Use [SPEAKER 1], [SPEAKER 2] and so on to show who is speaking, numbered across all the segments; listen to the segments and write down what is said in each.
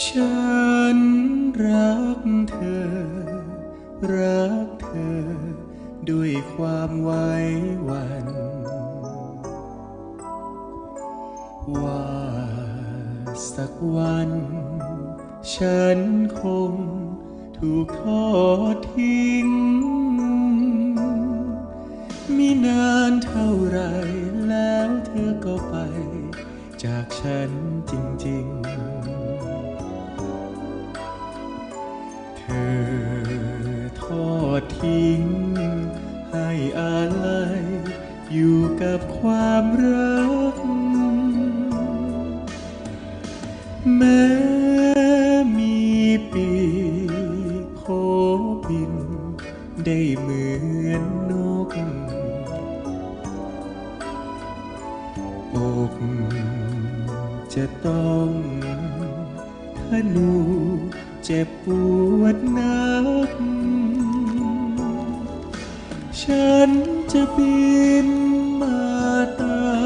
[SPEAKER 1] ฉันรักเธอ รักเธอ ด้วยความไว้วัน ว่าสักวัน ฉันคงถูกทอดทิ้งมีนานเท่าไรแล้วเธอก็ไป จากฉันจริง ๆ เธอทอดทิ้ง ให้อะไรอยู่กับความรัก แม้มีปีกโผบิน ได้เหมือนนกอกจะต้องทะนู เจ็บปวดนัก ฉันจะบินมาตาย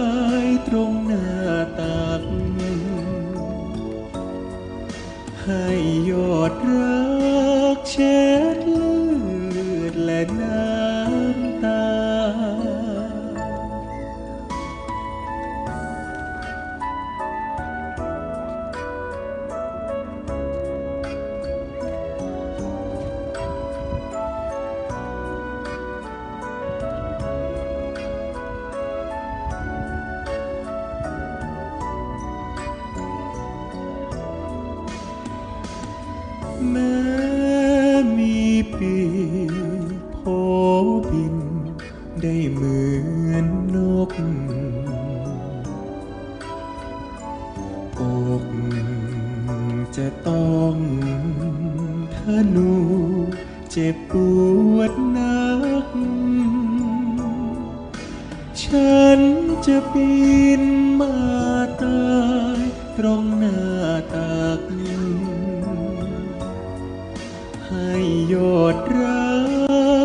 [SPEAKER 1] แม้มีปีกโผบิน ได้เหมือนนกอกจะต้องทะนูเจ็บปวดนัก ฉันจะบินมาตาย ตรงหน้าตัก ให้ยอดรั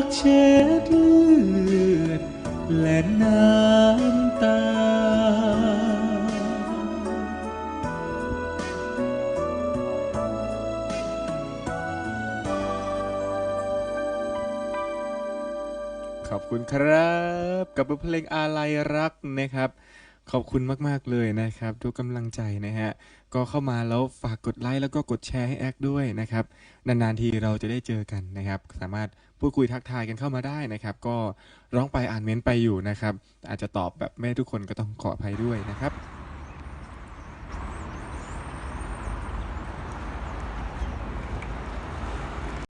[SPEAKER 1] กเช็ดเลือด และน้ำตา ขอบคุณครับ กับบทเพลงอาลัยรักนะครับ ขอบคุณมาก ๆ เลยนะครับทุกกำลังใจนะฮะ ก็เข้ามาแล้วฝากกดไลค์แล้วก็กดแชร์ให้แอคด้วยนะครับ นาน ๆ ทีเราจะได้เจอกันนะครับ สามารถพูดคุยทักทายกันเข้ามาได้นะครับ ก็ร้องไปอ่านเม้นต์ไปอยู่นะครับ อาจจะตอบแบบไม่ทุกคนก็ต้องขออภัยด้วยนะครับ